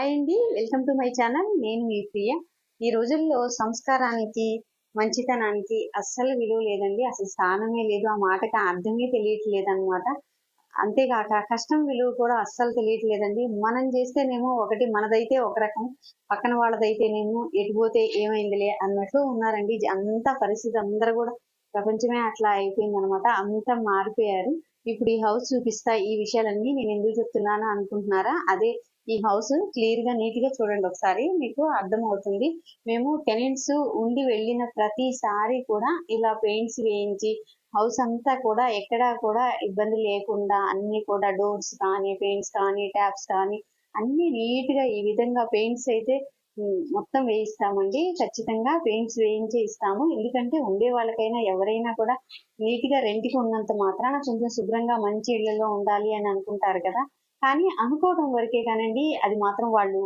Hi అండి. Welcome to my channel. నేను మీ ప్రియ. ఈ రోజుల్లో సంస్కారానికి మంచితనానికి అస్సలు విలువ లేదండి. అసలు స్థానమే లేదు. ఆ మాటకి అర్థమే తెలియట్లేదు అనమాట అంతేకాక కష్టం విలువ కూడా అస్సలు తెలియట్లేదండి. మనం చేస్తేనేమో ఒకటి మనదైతే ఒక రకం పక్కన వాళ్ళదైతేనేమో ఎటుపోతే ఏమైందిలే అన్నట్లు ఉన్నారండి. అంత పరిస్థితి అందరూ కూడా ప్రపంచమే అట్లా అయిపోయింది అనమాట అంతా మారిపోయారు. ఇప్పుడు ఈ హౌస్ చూపిస్తా ఈ విషయాలన్నీ నేను ఎందుకు చెప్తున్నాను అనుకుంటున్నారా? అదే ఈ హౌస్ క్లియర్గా నీట్గా చూడండి ఒకసారి మీకు అర్థమవుతుంది. మేము టెనెంట్స్ ఉండి వెళ్ళిన ప్రతిసారి కూడా ఇలా పెయింట్స్ వేయించి హౌస్ అంతా కూడా ఎక్కడా కూడా ఇబ్బంది లేకుండా అన్ని కూడా డోర్స్ కానీ పెయింట్స్ కానీ ట్యాప్స్ కానీ అన్ని నీట్గా ఈ విధంగా పెయింట్స్ అయితే మొత్తం వేయిస్తామండి. ఖచ్చితంగా పెయింట్స్ వేయించి ఇస్తాము. ఎందుకంటే ఉండే వాళ్ళకైనా ఎవరైనా కూడా నీట్గా రెంట్కి ఉన్నంత మాత్రాన కొంచెం శుభ్రంగా మంచి ఇళ్ళలో ఉండాలి అని అనుకుంటారు కదా. కానీ అనుకోవడం వరకే కానండి అది మాత్రం వాళ్ళు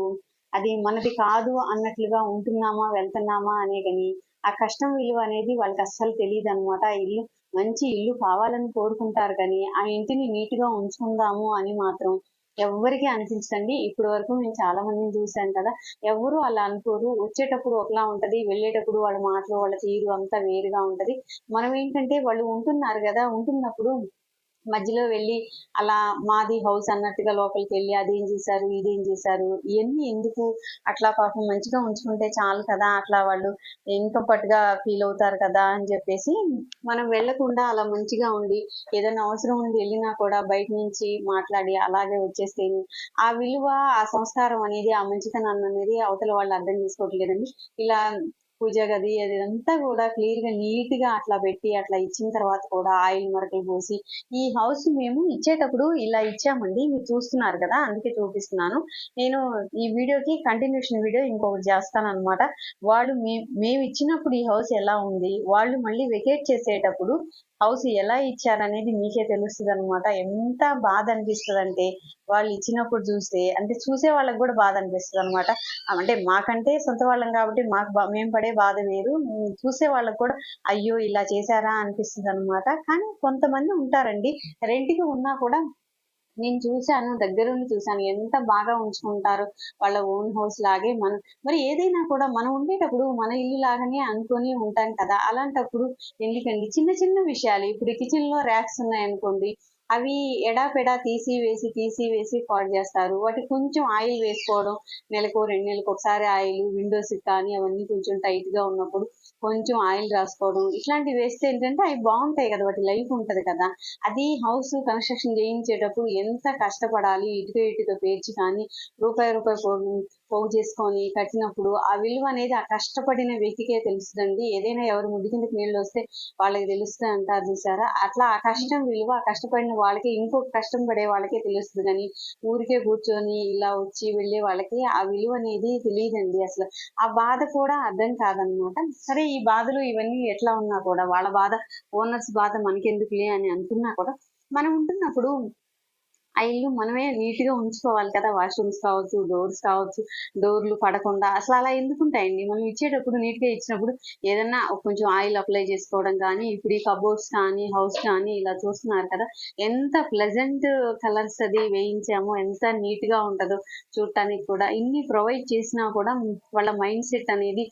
అది మనది కాదు అన్నట్లుగా ఉంటున్నామా వెళ్తున్నామా అనే కానీ ఆ కష్టం విలువ అనేది వాళ్ళకి అస్సలు తెలియదు అనమాట ఇల్లు మంచి ఇల్లు కావాలని కోరుకుంటారు కానీ ఆ ఇంటిని నీట్గా ఉంచుకుందాము అని మాత్రం ఎవ్వరికీ అనిపించండి ఇప్పటి వరకు నేను చాలా మందిని చూశాను కదా. ఎవరు అలా అనుకోరు. వచ్చేటప్పుడు ఒకలా ఉంటది వెళ్ళేటప్పుడు వాళ్ళ మాటలు వాళ్ళ తీరు అంతా వేరుగా ఉంటది. మనం ఏంటంటే వాళ్ళు ఉంటున్నారు కదా ఉంటున్నప్పుడు మధ్యలో వెళ్ళి అలా మాది హౌస్ అన్నట్టుగా లోపలికి వెళ్ళి అదేం చేశారు ఇదేం చేశారు ఇవన్నీ ఎందుకు అట్లా పాపం మంచిగా ఉంచుకుంటే చాలు కదా అట్లా వాళ్ళు ఇంకొకటిగా ఫీల్ అవుతారు కదా అని చెప్పేసి మనం వెళ్ళకుండా అలా మంచిగా ఉండి ఏదైనా అవసరం ఉండి వెళ్ళినా కూడా బయట నుంచి మాట్లాడి అలాగే వచ్చేస్తే ఆ విలువ ఆ సంస్కారం అనేది ఆ మంచితనం అనేది అవతల వాళ్ళు అర్థం చేసుకోవట్లేదండి. ఇలా పూజ గది అదంతా కూడా క్లియర్గా నీట్గా అట్లా పెట్టి అట్లా ఇచ్చిన తర్వాత కూడా ఆయిల్ మరకలు పోసి ఈ హౌస్ మేము ఇచ్చేటప్పుడు ఇలా ఇచ్చామండి. మీరు చూస్తున్నారు కదా అందుకే చూపిస్తున్నాను. నేను ఈ వీడియోకి కంటిన్యూషన్ వీడియో ఇంకొకటి చేస్తాను అనమాట వాళ్ళు మేము ఇచ్చినప్పుడు ఈ హౌస్ ఎలా ఉంది వాళ్ళు మళ్ళీ వెకేట్ చేసేటప్పుడు హౌస్ ఎలా ఇచ్చారనేది మీకే తెలుస్తుంది అనమాట ఎంత బాధ అనిపిస్తుంది అంటే వాళ్ళు ఇచ్చినప్పుడు చూస్తే అంటే చూసే వాళ్ళకి కూడా బాధ అనిపిస్తుంది అనమాట అంటే మాకంటే సొంత వాళ్ళం కాబట్టి మాకు బా- మేము పడే బాధ వేరు. చూసే వాళ్ళకి కూడా అయ్యో ఇలా చేశారా అనిపిస్తుంది అనమాట కానీ కొంతమంది ఉంటారండి. రెంట్కి ఉన్నా కూడా నేను చూశాను దగ్గరుండి చూశాను. ఎంత బాగా ఉంచుకుంటారు వాళ్ళ ఓన్ హౌస్ లాగే మనం మరి ఏదైనా కూడా మనం ఉండేటప్పుడు మన ఇల్లు లాగానే అనుకొని ఉంటాం కదా. అలాంటప్పుడు ఎందుకండి? చిన్న చిన్న విషయాలు. ఇప్పుడు కిచెన్లో ర్యాక్స్ ఉన్నాయనుకోండి అవి ఎడాపెడా తీసి వేసి తీసి వేసి పాడు చేస్తారు. వాటికి కొంచెం ఆయిల్ వేసుకోవడం నెలకు రెండు నెలలకు ఒకసారి ఆయిల్ విండోస్ కానీ అవన్నీ కొంచెం టైట్గా ఉన్నప్పుడు కొంచెం ఆయిల్ రాసుకోవడం ఇట్లాంటివి వేస్తే ఏంటంటే అవి బాగుంటాయి కదా వాటి లైఫ్ ఉంటుంది కదా. అది హౌస్ కన్స్ట్రక్షన్ చేయించేటప్పుడు ఎంత కష్టపడాలి ఇటుక ఇటుక పేర్చి కానీ రూపాయి రూపాయి పోగు చేసుకొని కట్టినప్పుడు ఆ విలువ అనేది ఆ కష్టపడిన వ్యక్తికే తెలుస్తుందండి ఏదైనా ఎవరు ముడి కిందకి నీళ్ళు వస్తే వాళ్ళకి తెలుస్తుంది అంటారు చూసారా? అట్లా ఆ కష్టం విలువ ఆ కష్టపడిన వాళ్ళకి ఇంకొక కష్టం పడే వాళ్ళకే తెలుస్తుంది. కానీ ఊరికే కూర్చొని ఇలా వచ్చి వెళ్ళే వాళ్ళకి ఆ విలువ అనేది తెలియదండి అసలు. ఆ బాధ కూడా అర్థం కాదనమాట. సరే ఈ బాధలు ఇవన్నీ ఎట్లా ఉన్నా కూడా వాళ్ళ బాధ ఓనర్స్ బాధ మనకెందుకులే అని అనుకున్నా కూడా మనం ఉంటున్నప్పుడు ఆ ఇల్లు మనమే నీట్గా ఉంచుకోవాలి కదా. వాష్రూమ్స్ కావచ్చు డోర్స్ కావచ్చు డోర్లు పడకుండా అసలు అలా ఎందుకు ఉంటాయండి? మనం ఇచ్చేటప్పుడు నీట్గా ఇచ్చినప్పుడు ఏదన్నా కొంచెం ఆయిల్ అప్లై చేసుకోవడం కానీ ఇప్పుడు ఈ కబోర్డ్స్ కానీ హౌస్ కానీ ఇలా చూస్తున్నారు కదా. ఎంత ప్లెజెంట్ కలర్స్ అది వేయించామో ఎంత నీట్గా ఉంటుందో చూడటానికి కూడా. ఇన్ని ప్రొవైడ్ చేసినా కూడా వాళ్ళ మైండ్ సెట్ అనేది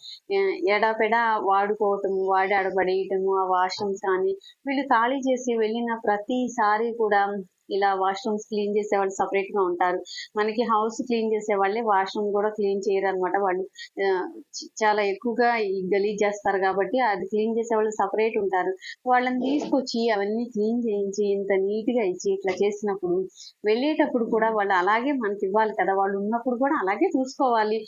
ఎడాపెడా వాడుకోవటము వాడి ఆడబడేయటము ఆ వాష్రూమ్స్ కానీ వీళ్ళు ఖాళీ చేసి వెళ్ళిన ప్రతిసారి కూడా ఇలా వాష్రూమ్స్ క్లీన్ చేసే వాళ్ళు సపరేట్గా ఉంటారు. మనకి హౌస్ క్లీన్ చేసే వాళ్ళే వాష్రూమ్ కూడా క్లీన్ చేయరు అనమాట వాళ్ళు చాలా ఎక్కువగా ఈ గలీజ్ చేస్తారు కాబట్టి అది క్లీన్ చేసే వాళ్ళు సపరేట్ ఉంటారు. వాళ్ళని తీసుకొచ్చి అవన్నీ క్లీన్ చేయించి ఇంత నీట్గా ఇచ్చి ఇట్లా చేసినప్పుడు వెళ్ళేటప్పుడు కూడా వాళ్ళు అలాగే మనకి ఇవ్వాలి కదా. వాళ్ళు ఉన్నప్పుడు కూడా అలాగే చూసుకోవాలి.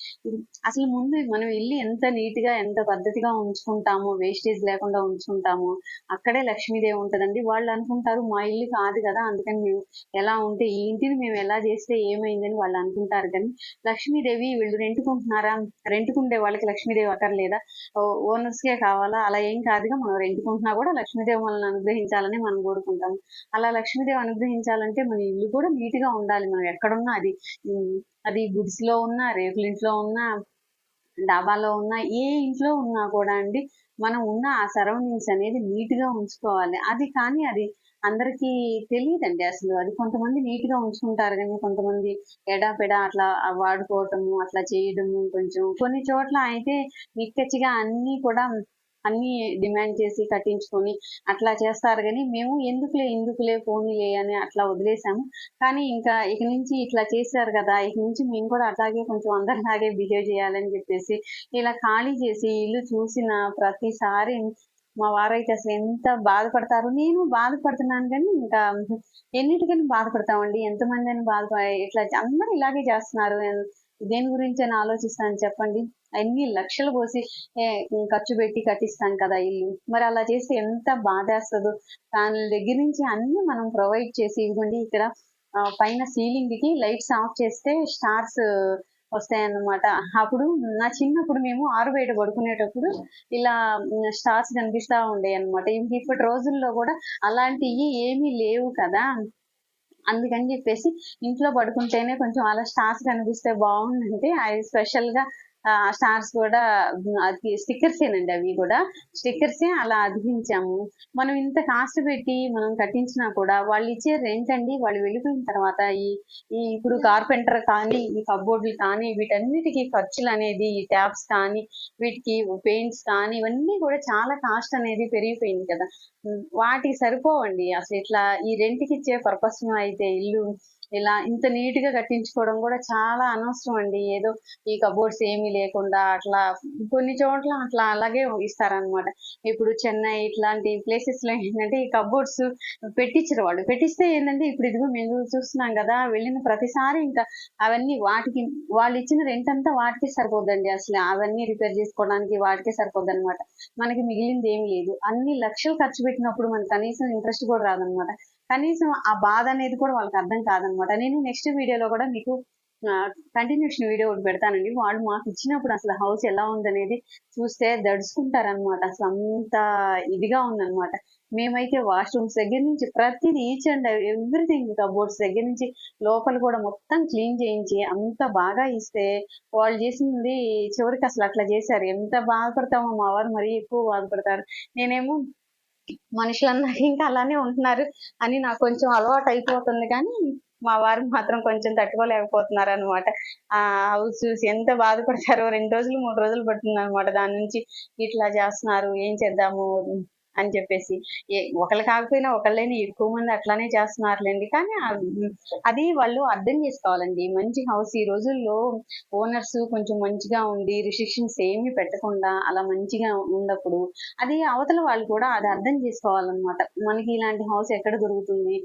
అసలు ముందు మనం ఇల్లు ఎంత నీట్గా ఎంత పద్ధతిగా ఉంచుకుంటామో వేస్టేజ్ లేకుండా ఉంచుకుంటామో అక్కడే లక్ష్మీదేవి ఉంటదండి. వాళ్ళు అనుకుంటారు మా ఇల్లు కాదు కదా అందుకని మేము ఎలా ఉంటే ఈ ఇంటిని మేము ఎలా చేస్తే ఏమైందని వాళ్ళు అనుకుంటారు కానీ లక్ష్మీదేవి వీళ్ళు రెంట్కుంటున్నారా? రెంట్కుండే వాళ్ళకి లక్ష్మీదేవి అక్కర్లేదా? ఓనర్స్కే కావాలా? అలా ఏం కాదుగా మనం రెంట్కుంటున్నా కూడా లక్ష్మీదేవి మనల్ని అనుగ్రహించాలని మనం కోరుకుంటాం అలా లక్ష్మీదేవి అనుగ్రహించాలంటే మన ఇల్లు కూడా నీట్గా ఉండాలి. మనం ఎక్కడున్నా అది అది గుడిసెలో ఉన్నా రేకుల ఇంట్లో ఉన్నా డాబాలో ఉన్నా ఏ ఇంట్లో ఉన్నా కూడా అండి మనం ఉన్న ఆ సరౌండింగ్స్ అనేది నీట్గా ఉంచుకోవాలి. అది కానీ అది అందరికీ తెలియదండి అసలు. అది కొంతమంది నీట్గా ఉంచుకుంటారు కానీ కొంతమంది ఎడాపెడా అట్లా వాడుకోవటము అట్లా చేయడము కొంచెం. కొన్ని చోట్ల అయితే నిక్కచ్చిగా అన్ని కూడా అన్ని డిమాండ్ చేసి కట్టించుకొని అట్లా చేస్తారు కానీ మేము ఎందుకులే ఎందుకులే ఫోన్లే అని అట్లా వదిలేసాము. కానీ ఇంకా ఇక నుంచి ఇట్లా చేశారు కదా ఇక నుంచి మేము కూడా అట్లాగే కొంచెం అందరిలాగే బిహేవ్ చేయాలని చెప్పేసి ఇలా ఖాళీ చేసి ఇల్లు చూసిన ప్రతిసారి మా వారైతే అసలు ఎంత బాధపడతారు నేను బాధపడుతున్నాను కానీ ఇంకా ఎన్నిటికని బాధపడతామండి. ఎంతమంది అని బాధ ఇట్లా అందరూ ఇలాగే చేస్తున్నారు. దేని గురించి అని ఆలోచిస్తాను చెప్పండి? అన్ని లక్షలు పోసి ఖర్చు పెట్టి కట్టిస్తాను కదా ఇల్లు. మరి అలా చేస్తే ఎంత బాధేస్తుందో దాని దగ్గర నుంచి అన్ని మనం ప్రొవైడ్ చేసి ఇవ్వండి ఇక్కడ పైన సీలింగ్కి లైట్స్ ఆఫ్ చేస్తే స్టార్స్ వస్తాయన్నమాట. అప్పుడు నా చిన్నప్పుడు మేము ఆరు బయట పడుకునేటప్పుడు ఇలా స్టార్స్ కనిపిస్తూ ఉండే అనమాట ఇప్పటి రోజుల్లో కూడా అలాంటివి ఏమీ లేవు కదా. అందుకని చెప్పేసి ఇంట్లో పడుకుంటేనే కొంచెం అలా స్టార్స్ కనిపిస్తే బాగుందంటే అవి స్పెషల్గా స్టార్స్ కూడా అది స్టిక్కర్స్ ఏనండి అవి కూడా. స్టిక్కర్స్ అలా అతికించాము మనం ఇంత కాస్ట్ పెట్టి మనం కట్టించినా కూడా వాళ్ళు ఇచ్చే రెంట్ అండి వాళ్ళు వెళ్ళిపోయిన తర్వాత ఈ ఈ ఇప్పుడు కార్పెంటర్ కానీ ఈ కబోర్డులు కానీ వీటన్నిటికీ ఖర్చులు అనేది ఈ ట్యాప్స్ కానీ వీటికి పెయింట్స్ కానీ ఇవన్నీ కూడా చాలా కాస్ట్ అనేది పెరిగిపోయింది కదా. వాటికి సరిపోవండి. అసలు ఇట్లా ఈ రెంట్కి ఇచ్చే పర్పస్ అయితే ఇల్లు ఇలా ఇంత నీట్గా కట్టించుకోవడం కూడా చాలా అనవసరం అండి. ఏదో ఈ కబోర్డ్స్ ఏమీ లేకుండా అట్లా కొన్ని చోట్ల అట్లా అలాగే ఇస్తారనమాట. ఇప్పుడు చెన్నై ఇట్లాంటి ప్లేసెస్లో ఏంటంటే ఈ కబోర్డ్స్ పెట్టించరు వాళ్ళు. పెట్టిస్తే ఏంటంటే ఇప్పుడు ఇదిగో మేము చూస్తున్నాం కదా వెళ్ళిన ప్రతిసారి ఇంకా అవన్నీ వాటికి వాళ్ళు ఇచ్చిన రెంట్ అంతా వాటికి సరిపోద్దండి అసలు. అవన్నీ రిపేర్ చేసుకోవడానికి వాటికే సరిపోద్ది అనమాట మనకి మిగిలింది ఏమి లేదు. అన్ని లక్షలు ఖర్చు పెట్టినప్పుడు మనకి కనీసం ఇంట్రెస్ట్ కూడా రాదనమాట. కనీసం ఆ బాధ అనేది కూడా వాళ్ళకి అర్థం కాదనమాట. నేను నెక్స్ట్ వీడియోలో కూడా మీకు కంటిన్యూషన్ వీడియో ఒకటి పెడతానండి. వాళ్ళు మాకు ఇచ్చినప్పుడు అసలు హౌస్ ఎలా ఉందనేది చూస్తే దడుచుకుంటారనమాట. అసలు అంత ఇదిగా ఉందనమాట. మేమైతే వాష్రూమ్స్ దగ్గర నుంచి ప్రతిదీ ఈచ్ అండ్ ఎవ్రీథింగ్ కబోర్డ్స్ దగ్గర నుంచి లోపల కూడా మొత్తం క్లీన్ చేయించి అంత బాగా ఇస్తే వాళ్ళు చేసింది చివరికి అసలు అట్లా చేశారు. ఎంత బాధపడతామో మా వారు మరీ ఎక్కువ బాధపడతారు. నేనేమో మనుషులందరూ ఇంకా అలానే ఉంటున్నారు అని నాకు కొంచెం అలవాటు అయిపోతుంది కానీ మా వారు మాత్రం కొంచెం తట్టుకోలేకపోతున్నారు అనమాట ఆ హౌస్ చూసి ఎంత బాధపడతారో రెండు రోజులు మూడు రోజులు పడుతుంది అనమాట దాని నుంచి ఇట్లా చేస్తున్నారు ఏం చేద్దాము? అని చెప్పేసి. ఏ ఒకళ్ళు కాకపోయినా ఒకళ్ళైనా ఎక్కువ మంది అట్లానే చేస్తున్నారులేండి. కానీ అది వాళ్ళు అర్థం చేసుకోవాలండి. మంచి హౌస్ ఈ రోజుల్లో ఓనర్స్ కొంచెం మంచిగా ఉండి రిస్ట్రిక్షన్స్ ఏమీ పెట్టకుండా అలా మంచిగా ఉన్నప్పుడు అది అవతల వాళ్ళు కూడా అది అర్థం చేసుకోవాలన్నమాట. మనకి ఇలాంటి హౌస్ ఎక్కడ దొరుకుతుంది?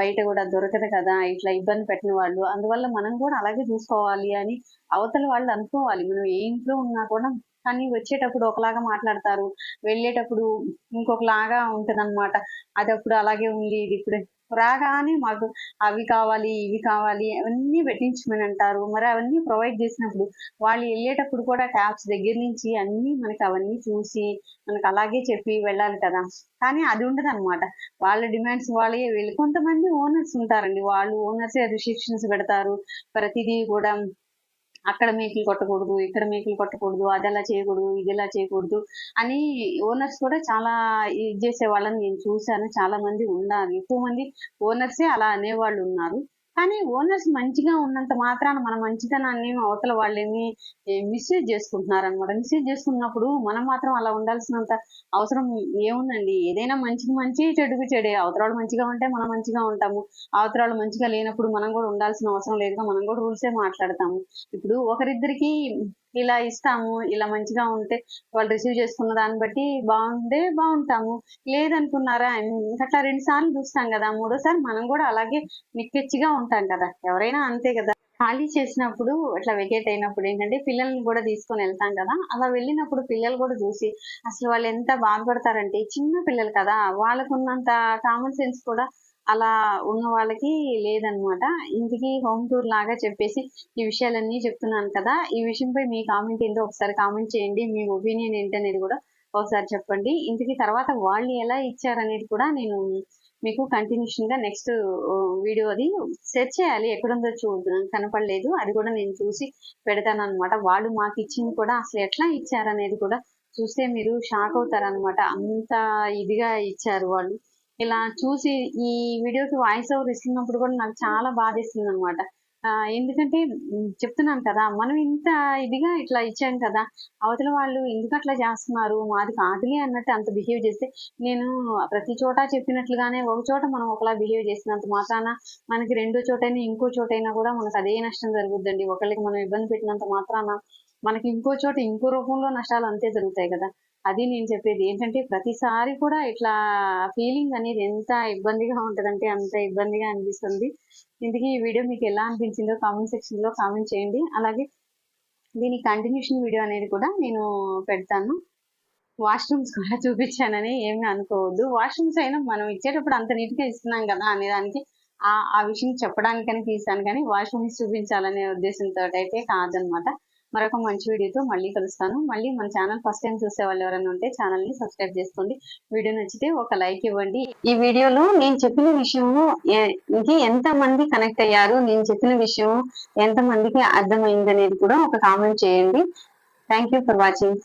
బయట కూడా దొరకదు కదా. ఇట్లా ఇబ్బంది పెట్టిన వాళ్ళు. అందువల్ల మనం కూడా అలాగే చూసుకోవాలి అని అవతల వాళ్ళు అనుకోవాలి. మనం ఏ ఇంట్లో ఉన్నా కూడా కానీ వచ్చేటప్పుడు ఒకలాగా మాట్లాడతారు. వెళ్ళేటప్పుడు ఇంకొకలాగా ఉంటదన్నమాట. అది అప్పుడు అలాగే ఉంది ఇది ఇప్పుడు. రాగానే మాకు అవి కావాలి ఇవి కావాలి అవన్నీ పెట్టించమని అంటారు. మరి అవన్నీ ప్రొవైడ్ చేసినప్పుడు వాళ్ళు వెళ్ళేటప్పుడు కూడా ట్యాప్స్ దగ్గర నుంచి అన్నీ మనకి అవన్నీ చూసి మనకి అలాగే చెప్పి వెళ్ళాలి కదా. కానీ అది ఉండదు అనమాట వాళ్ళ డిమాండ్స్ వాళ్ళే. వెళ్ళి కొంతమంది ఓనర్స్ ఉంటారండి. వాళ్ళు ఓనర్సే రిస్ట్రిక్షన్స్ పెడతారు ప్రతిదీ కూడా అక్కడ మేకలు కొట్టకూడదు ఇక్కడ మేకలు కొట్టకూడదు అది ఎలా చేయకూడదు ఇది ఎలా చేయకూడదు అని ఓనర్స్ కూడా చాలా ఇది చేసే వాళ్ళని నేను చూశాను. చాలా మంది ఉన్నారు. ఎక్కువ మంది ఓనర్సే అలా అనేవాళ్ళు ఉన్నారు. కానీ ఓనర్స్ మంచిగా ఉన్నంత మాత్రాన మన మంచితనాన్ని అవతల వాళ్ళేమి మిస్యూజ్ చేసుకుంటున్నారు అనమాట మిస్యూజ్ చేసుకున్నప్పుడు మనం మాత్రం అలా ఉండాల్సినంత అవసరం ఏముందండి? ఏదైనా మంచికి మంచి చెడుకు చెడే. అవతరాలు మంచిగా ఉంటే మనం మంచిగా ఉంటాము. అవతరాలు మంచిగా లేనప్పుడు మనం కూడా ఉండాల్సిన అవసరం లేదుగా మనం కూడా రూల్సే మాట్లాడతాము. ఇప్పుడు ఒకరిద్దరికి ఇలా ఇస్తాము ఇలా మంచిగా ఉంటే వాళ్ళు రిసీవ్ చేసుకున్న దాన్ని బట్టి బాగుంటే బాగుంటాము. లేదనుకున్నారా? అట్లా రెండు సార్లు చూస్తాం కదా. మూడోసారి మనం కూడా అలాగే నిక్కెచ్చిగా ఉంటాం కదా. ఎవరైనా అంతే కదా. ఖాళీ చేసినప్పుడు అట్లా వెకేట్ అయినప్పుడు ఏంటంటే పిల్లల్ని కూడా తీసుకొని వెళ్తాం కదా. అలా వెళ్ళినప్పుడు పిల్లలు కూడా చూసి అసలు వాళ్ళు ఎంత బాధపడతారంటే చిన్న పిల్లలు కదా. వాళ్ళకున్నంత కామన్ సెన్స్ కూడా అలా ఉన్న వాళ్ళకి లేదనమాట. ఇంటికి హోమ్ టూర్ లాగా చెప్పేసి ఈ విషయాలన్నీ చెప్తున్నాను కదా. ఈ విషయంపై మీ కామెంట్ ఏంటో ఒకసారి కామెంట్ చేయండి. మీ ఒపీనియన్ ఏంటనేది కూడా ఒకసారి చెప్పండి. ఇంటికి తర్వాత వాళ్ళు ఎలా ఇచ్చారనేది కూడా నేను మీకు కంటిన్యూషన్గా నెక్స్ట్ వీడియో అది సెర్చ్ చేయాలి. ఎక్కడుందో చూ కనపడలేదు. అది కూడా నేను చూసి పెడతాను అనమాట వాళ్ళు మాకు ఇచ్చింది కూడా అసలు ఎట్లా ఇచ్చారనేది కూడా చూస్తే మీరు షాక్ అవుతారనమాట అంత ఇదిగా ఇచ్చారు వాళ్ళు. ఇలా చూసి ఈ వీడియోకి వాయిస్ ఓవర్ ఇస్తున్నప్పుడు కూడా నాకు చాలా బాధేస్తుంది అనమాట ఎందుకంటే చెప్తున్నాం చెప్తున్నాను కదా మనం ఇంత ఇదిగా ఇట్లా ఇచ్చాం కదా అవతల వాళ్ళు ఎందుకు అట్లా చేస్తున్నారు మాది కాదులే అన్నట్టు అంత బిహేవ్ చేస్తే నేను ప్రతి చోట చెప్పినట్లుగానే ఒక చోట మనం ఒకలా బిహేవ్ చేసినంత మాత్రాన మనకి రెండో చోటైనా ఇంకో చోటైనా కూడా మనకు అదే నష్టం జరుగుద్దండి. ఒకళ్ళకి మనం ఇబ్బంది పెట్టినంత మాత్రాన మనకి ఇంకో చోట ఇంకో రూపంలో నష్టాలు అంతే జరుగుతాయి కదా. అది నేను చెప్పేది ఏంటంటే ప్రతిసారి కూడా ఇట్లా ఫీలింగ్ అనేది ఎంత ఇబ్బందిగా ఉంటదంటే అంత ఇబ్బందిగా అనిపిస్తుంది. ఇందుకే ఈ వీడియో మీకు ఎలా అనిపించిందో కామెంట్ సెక్షన్లో కామెంట్ చేయండి. అలాగే దీని కంటిన్యూషన్ వీడియో అనేది కూడా నేను పెడతాను. వాష్రూమ్స్ కూడా చూపించానని ఏమి అనుకోవద్దు. వాష్రూమ్స్ అయినా మనం ఇచ్చేటప్పుడు అంత నీట్గా ఇస్తున్నాం కదా అనేదానికి ఆ ఆ విషయం చెప్పడానికని తీసాను కానీ వాష్రూమ్స్ చూపించాలనే ఉద్దేశంతో అయితే కాదనమాట. మరొక మంచి వీడియోతో మళ్ళీ కలుస్తాను. మళ్ళీ మన ఛానల్ ఫస్ట్ టైం చూసే వాళ్ళు ఎవరైనా ఉంటే ఛానల్ని సబ్స్క్రైబ్ చేసుకోండి. వీడియో నచ్చితే ఒక లైక్ ఇవ్వండి. ఈ వీడియోలో నేను చెప్పిన విషయము ఇది ఎంతమంది ఎంత మంది కనెక్ట్ అయ్యారు నేను చెప్పిన విషయం ఎంత మందికి అర్థమైంది అనేది కూడా ఒక కామెంట్ చేయండి. Thank you for watching